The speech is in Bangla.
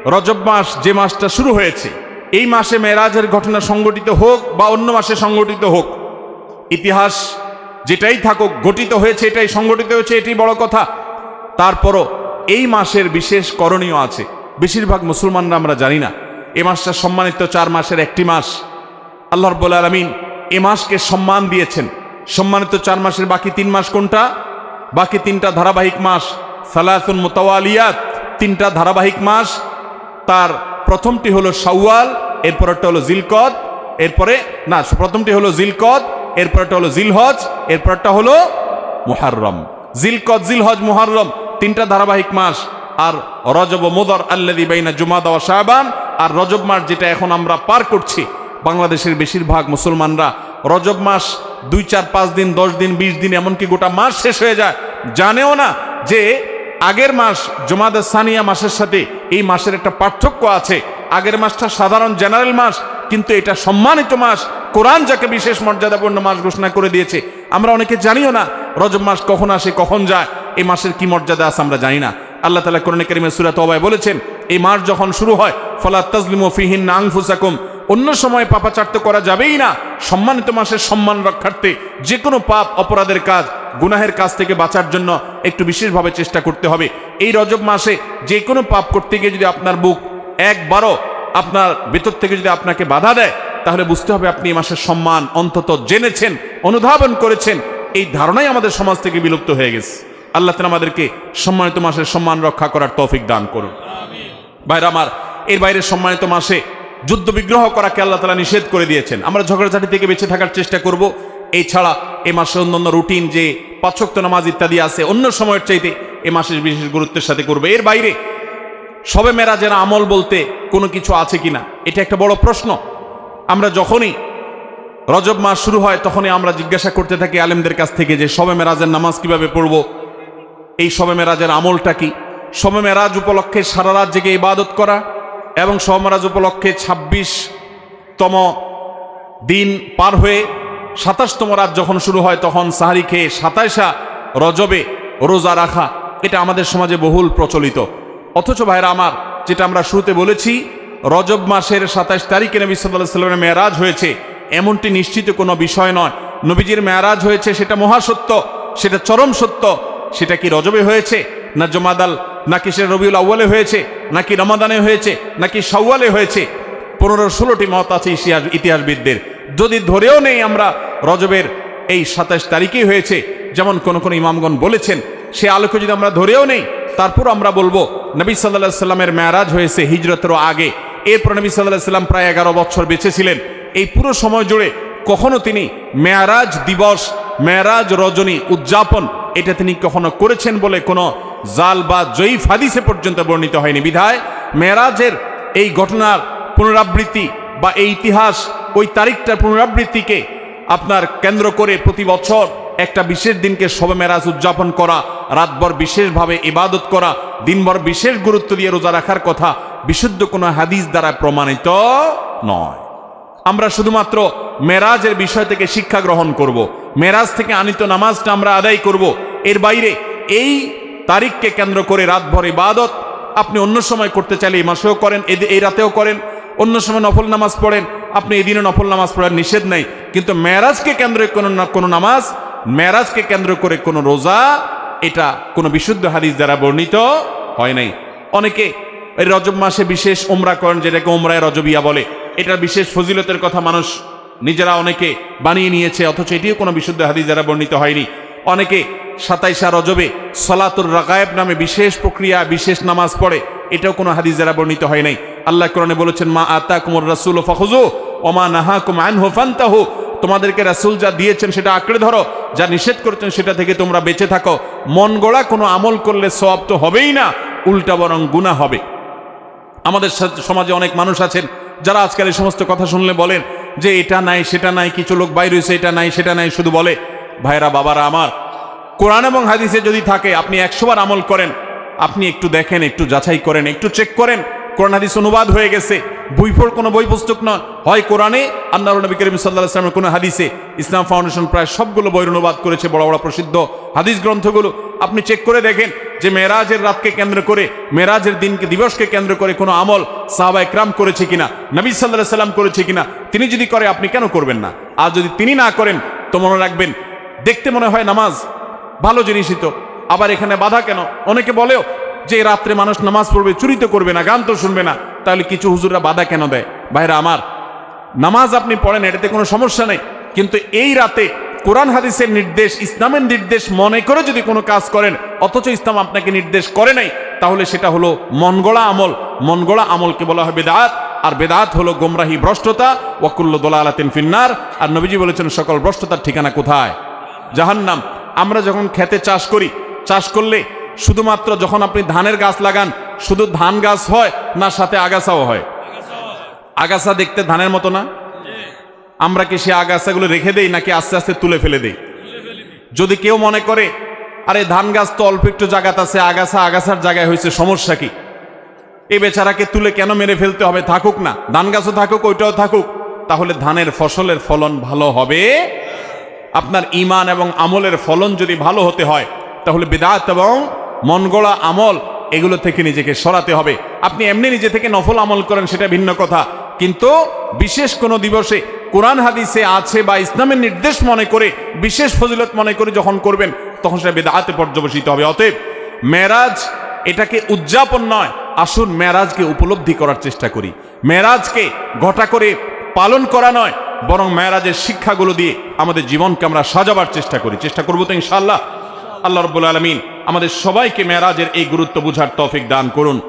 রজব মাস যে মাসটা শুরু হয়েছে, এই মাসে মেরাজের ঘটনা সংগঠিত হোক বা অন্য মাসে সংগঠিত হোক, ইতিহাস যেটাই থাকুক, গঠিত হয়েছে, এটাই সংগঠিত হয়েছে এটাই বড় কথা। তারপরও এই মাসের বিশেষ করণীয় আছে। বেশিরভাগ মুসলমানরা আমরা জানি না। এ মাসটা সম্মানিত চার মাসের একটি মাস। আল্লাহ রব্বুল আলমিন এ মাসকে সম্মান দিয়েছেন। সম্মানিত চার মাসের বাকি তিন মাস কোনটা? বাকি তিনটা ধারাবাহিক মাস, সালাসুন মোতাওয়ালিয়াত, তিনটা ধারাবাহিক মাস তার প্রথমটি হলো শাওয়াল, এরপরটা হলো জিলকদ, এরপরে, না, প্রথমটি হলো জিলকদ, এরপরটা হলো জিলহজ, এরপরটা হলো মুহাররম। জিলকদ, জিলহজ, মুহাররম, তিনটা ধারাবাহিক মাস। আর রজব মুদর আল্লাদি বাইনা জুমাদা ও শাহবান আর রজব মাস যেটা এখন আমরা পার করছি, বাংলাদেশের বেশিরভাগ মুসলমানরা, রজব মাস দুই, চার, পাঁচ দিন, দশ দিন, বিশ দিন, এমনকি গোটা মাস শেষ হয়ে যায়। জানেও না যে আগের মাস জমাদা সানিয়া মাসের সাথে এই মাসের একটা পার্থক্য আছে। আগের মাসটা সাধারণ জেনারেল মাস, কিন্তু এটা সম্মানিত মাস। কোরআন যাকে বিশেষ মর্যাদাপূর্ণ মাস ঘোষণা করে দিয়েছে, আমরা অনেকে জানিও না রজব মাস কখন আসে, কখন যায়, এই মাসের কি মর্যাদা আছে আমরা জানি না। আল্লাহ তালা কোরআন করিমের সুরাত তবায় বলেছেন, এই মাস যখন শুরু হয়, ফলা তাজলিম ফিহিন আংফুসাকুম অন্য সময় পাপাচার তো করা যাবেই না। সম্মানিত মাসের সম্মান রক্ষার্থে যে কোনো পাপ, অপরাধের কাজ, গুনাহের কাজ থেকে বাঁচার জন্য একটু বিশেষভাবে চেষ্টা করতে হবে। এই রজব মাসে যে কোনো পাপ করতে গিয়ে যদি আপনার বুক একবারও আপনার ভেতর থেকে যদি আপনাকে বাধা দেয়, তাহলে বুঝতে হবে আপনি এই মাসের সম্মান অন্তত জেনেছেন, অনুধাবন করেছেন। এই ধারণাই আমাদের সমাজ থেকে বিলুপ্ত হয়ে গেছে। আল্লাহ তালা আমাদেরকে সম্মানিত মাসের সম্মান রক্ষা করার তৌফিক দান করুন। ভাইরা আমার, এর বাইরে সম্মানিত মাসে যুদ্ধ বিগ্রহ করাকে আল্লাহ তালা নিষেধ করে দিয়েছেন। আমরা ঝগড়াঝাটি থেকে বেঁচে থাকার চেষ্টা করব। এই ছাড়া এ মাসে অন্যান্য রুটিন যে পাঁচক্ত নামাজ ইত্যাদি আছে, অন্য সময়ের চাইতে এ মাসের বিশেষ গুরুত্বের সাথে করবে। এর বাইরে, সবে মেরাজের আমল বলতে কোনো কিছু আছে কিনা, এটা একটা বড় প্রশ্ন। আমরা যখনই রজব মাস শুরু হয়, তখনই আমরা জিজ্ঞাসা করতে থাকি আলেমদের কাছ থেকে যে, সবে মেরাজের নামাজ কীভাবে পড়ব? এই সবে মেরাজের আমলটা কি? সবে মেরাজ উপলক্ষে সারা রাত জেগে ইবাদত করা এবং সবে মেরাজ উপলক্ষে ২৬ তম দিন পার হয়ে সাতাশতম রাত যখন শুরু হয়, তখন সাহারি খেয়ে সাতাইশা রজবে রোজা রাখা, এটা আমাদের সমাজে বহুল প্রচলিত। অথচ ভাইরা আমার, যেটা আমরা শুরুতে বলেছি, রজব মাসের সাতাশ তারিখে নবী সাল্লাহ সাল্লামের মেয়ারাজ হয়েছে। এমনটি নিশ্চিত কোনো বিষয় নয়। নবীজির মেয়ারাজ হয়েছে, সেটা মহাসত্য, সেটা চরম সত্য, সেটা কি রজবে হয়েছে না জমাদাল নাকি সে রবিউল আউ্বালে হয়েছে, নাকি রমাদানে হয়েছে, নাকি সাউয়ালে হয়েছে? পনেরো, ষোলোটি মত আছে ইতিহাস ইতিহাসবিদদের। যদি ধরেও নেই আমরা, রজবের এই সাতাশ তারিখেই হয়েছে, যেমন কোন কোন ইমামগণ বলেছেন, সে আলোকে যদি আমরা ধরেও নেই, তারপর আমরা বলব, নবী সাল্লাহ সাল্লামের মেয়ারাজ হয়েছে হিজরতেরও আগে। এরপর নবী সাল্লাহ সাল্লাম প্রায় এগারো বছর বেঁচে ছিলেন। এই পুরো সময় জুড়ে কখনো তিনি মেয়ারাজ দিবস, মেয়ারাজ রজনী উদযাপন, এটা তিনি কখনো করেছেন বলে কোনো জাল বা জয়ীফ হাদিসে পর্যন্ত বর্ণিত হয়নি বিধায় মেয়ারাজের এই ঘটনার পুনরাবৃত্তি বা এই ইতিহাস ওই তারিখটার পুনরাবৃত্তিকে আপনার কেন্দ্র করে প্রতি বছর একটা বিশেষ দিনকে শবে মেরাজ উদযাপন করা, রাতভর বিশেষভাবে ইবাদত করা, দিনভর বিশেষ গুরুত্ব দিয়ে রোজা রাখার কথা বিশুদ্ধ কোনো হাদিস দ্বারা প্রমাণিত নয় আমরা শুধুমাত্র মেরাজের বিষয় থেকে শিক্ষা গ্রহণ করব। মেরাজ থেকে আনিত নামাজটা আমরা আদায় করব। এর বাইরে এই তারিখকে কেন্দ্র করে রাতভর ইবাদত। আপনি অন্য সময় করতে চাইলে এই মাসেও করেন এই রাতেও করেন, অন্য সময় নফল নামাজ পড়েন। আপনি এদিনে নফল নামাজ পড়ার নিষেধ নেই। কিন্তু মেরাজকে কেন্দ্র কোনো না- কোনো নামাজ মেরাজকে কেন্দ্র করে কোনো রোজা, এটা কোনো বিশুদ্ধ হাদিস দ্বারা বর্ণিত হয় নাই। অনেকে এই রজব মাসে বিশেষ ওমরা করেন, যেটাকে ওমরায় রজবিয়া বলে। এটা বিশেষ ফজিলতের কথা মানুষ নিজেরা অনেকে বানিয়ে নিয়েছে, অথচ এটিও কোনো বিশুদ্ধ হাদিস দ্বারা বর্ণিত হয়নি। অনেকে সাতাইশা রজবে সলাতুর রাগায়েব নামে বিশেষ প্রক্রিয়া, বিশেষ নামাজ পড়ে। এটাও কোনো হাদিস বর্ণিত হয় নাই। আল্লাহ কোরআনে বলেছেন, মা আতা কুমর রাসুল ফাহুজু ওমা নাহা কুম আনহু ফান্তাহু। তোমাদেরকে রাসুল যা দিয়েছেন সেটা আঁকড়ে ধরো, যা নিষেধ করেছেন সেটা থেকে তোমরা বেঁচে থাকো। মন গড়া কোনো আমল করলে সব তো হবেই না, উল্টা বরং গুণা হবে। আমাদের সমাজে অনেক মানুষ আছেন, যারা আজকাল এই সমস্ত কথা শুনলে বলেন যে, এটা নাই, সেটা নাই, কিছু লোক বাইরে হয়েছে এটা নাই, সেটা নাই। শুধু বলে ভাইরা, বাবারা আমার, কোরআন এবং হাদিসে যদি থাকে, আপনি একশোবার আমল করেন, আপনি একটু দেখেন, একটু যাচাই করেন, একটু চেক করেন, কোরআন, হাদিস অনুবাদ হয়ে গেছে বইফোর কোনো বই পুস্তক নয়। হয় কোরআনে, আল্লাহ নবী করিম সাল্লাহ ইসলামের কোনো হাদিসে, ইসলাম ফাউন্ডেশন প্রায় সবগুলো বইয়ের অনুবাদ করেছে, বড় বড় প্রসিদ্ধ হাদিস গ্রন্থগুলো। আপনি চেক করে দেখেন যে মেরাজের রাতকে কেন্দ্র করে মেরাজের দিনকে, দিবসকে কেন্দ্র করে কোনো আমল সাহাবা একরাম করেছে কিনা, নবী সাল্লাহ সাল্লাম করেছে কিনা, তিনি যদি করে, আপনি কেন করবেন না? আর যদি তিনি না করেন, তো মনে রাখবেন দেখতে মনে হয় নামাজ ভালো জিনিসই তো। আবার এখানে বাধা কেন? অনেকে বলেও যে রাত্রে মানুষ নামাজ পড়বে চুরি তো করবে না, গান তো শুনবে না। তাহলে কিছু হুজুররা বাধা কেন দেয়? ভাইরা আমার, নামাজ আপনি পড়েন, এটাতে কোনো সমস্যা নেই। কিন্তু এই রাতে কোরআন হাদিসের নির্দেশ, ইসলামের নির্দেশ মনে করে যদি কোনো কাজ করেন, অথচ ইসলাম আপনাকে নির্দেশ করে নাই, তাহলে সেটা হলো মনগড়া আমল। মনগড়া আমলকে বলা হয় বেদাত, আর বেদাত হলো গোমরাহি ভ্রষ্টতা, ওয়াকুল্ল দোলা আলাতিন ফিন্নার। আর নবীজি বলেছেন, সকল ভ্রষ্টতার ঠিকানা কোথায়? জাহান্নাম। আমরা যখন খেতে চাষ করি, চাষ করলে শুধুমাত্র যখন আপনি ধানের গাছ লাগান, শুধু ধান গাছ হয় না, সাথে আগাছাও হয়। আগাছা দেখতে ধানের মতো না? আমরা কি সে আগাছাগুলো রেখে দেই, নাকি আস্তে আস্তে তুলে ফেলে দেই? যদি কেউ মনে করে, আরে, ধান গাছ তো অল্প একটু জায়গাতে আছে, আগাছা, আগাছার জায়গায় হয়েছে, সমস্যা কি? এই বেচারাকে তুলে কেন মেরে ফেলতে হবে? থাকুক না। ধান গাছও থাকুক, ওইটাও থাকুক। তাহলে ধানের ফসলের ফলন ভালো হবে? আপনার ইমান এবং আমলের ফলন যদি ভালো হতে হয়, তাহলে বেদাত এবং মনগড়া আমল এগুলো থেকে নিজেকে সরাতে হবে। আপনি এমনি নিজে থেকে নফল আমল করেন, সেটা ভিন্ন কথা। কিন্তু বিশেষ কোনো দিবসে কোরআন হাদিসে আছে বা ইসলামের নির্দেশ মনে করে, বিশেষ ফজিলত মনে করে যখন করবেন, তখন সেটা বেদাতে পর্যবসিত হবে। অতএব মেরাজ এটাকে উদযাপন নয়, আসুন মেরাজকে উপলব্ধি করার চেষ্টা করি। মেরাজকে ঘটা করে পালন করা নয় বরং মেয়েরাজের শিক্ষাগুলো দিয়ে আমাদের জীবনকে আমরা সাজাবার চেষ্টা করি। চেষ্টা করব তো ইনশাল্লাহ আল্লাহ রব্বুল আলমিন আমাদের সবাইকে মেয়েরাজের এই গুরুত্ব বুঝার তফিক দান করুন।